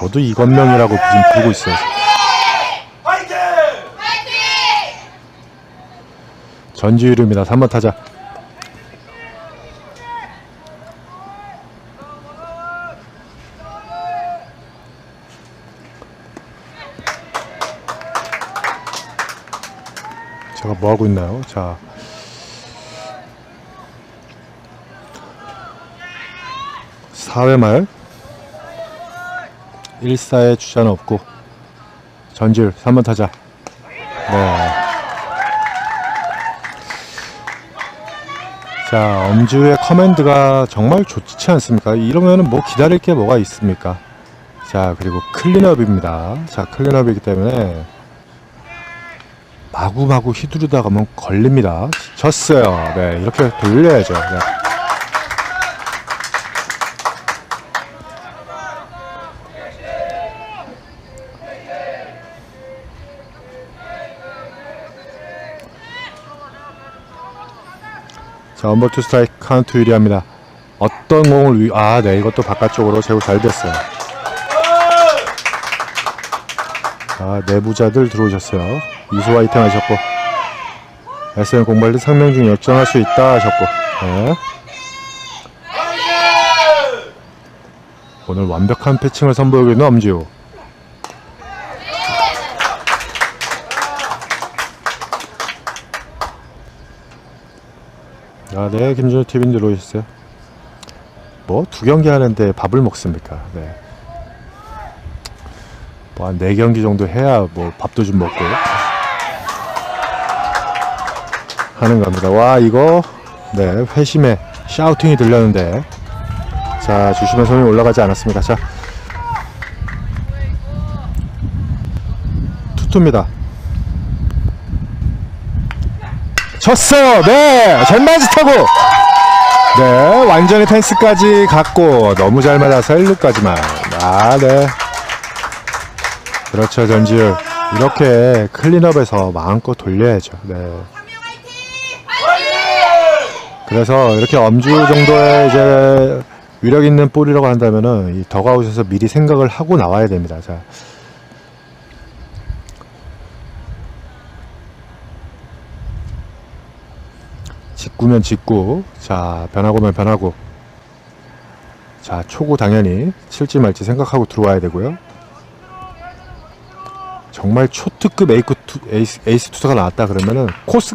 저도 이건명이라고 지금 부르고 있어요. 화이팅! 전지율입니다. 3번 타자. 제가 뭐 하고 있나요? 자. 사회 말 1사의 주자는 없고 전질 3번 타자 네. 자, 엄주의 커맨드가 정말 좋지 않습니까? 이러면은 뭐 기다릴 게 뭐가 있습니까? 자, 그리고 클린업입니다. 자, 클린업이기 때문에 마구마구 휘두르다 가면 걸립니다. 졌어요. 네, 이렇게 돌려야죠. 네. 자, 원볼 투 스트라이크 카운트 유리합니다. 어떤 공을 위... 아, 네, 이것도 바깥쪽으로 제고 잘 됐어요. 자, 내부자들 들어오셨어요. 이소 화이팅 하셨고 SM 공발리 상명 중 역전할 수 있다 하셨고 네. 오늘 완벽한 패칭을 선보이고 있는 엄지우 아, 네, 김준호 TV님 들어오셨어요. 뭐, 두 경기 하는데 밥을 먹습니까? 네. 뭐, 한 네 경기 정도 해야 뭐, 밥도 좀 먹고. 하는 겁니다. 와, 이거, 네, 회심에 샤우팅이 들렸는데. 자, 주심의 손이 올라가지 않았습니다. 자. 투투입니다. 쳤어요. 네, 잘 맞았다고. 네, 완전히 펜스까지 갔고 너무 잘 맞아서 1루까지만. 아, 네. 그렇죠, 전지율. 이렇게 클린업에서 마음껏 돌려야죠. 네. 그래서 이렇게 엄주 정도의 이제 위력 있는 볼이라고 한다면은 이 덕아웃에서 미리 생각을 하고 나와야 됩니다. 자. 직구면 직구. 자, 변하고면 변하고. 자, 초구 당연히 칠지 말지 생각하고 들어와야 되고요. 정말 초특급 에이스, 에이스 투수가 나왔다 그러면은 코스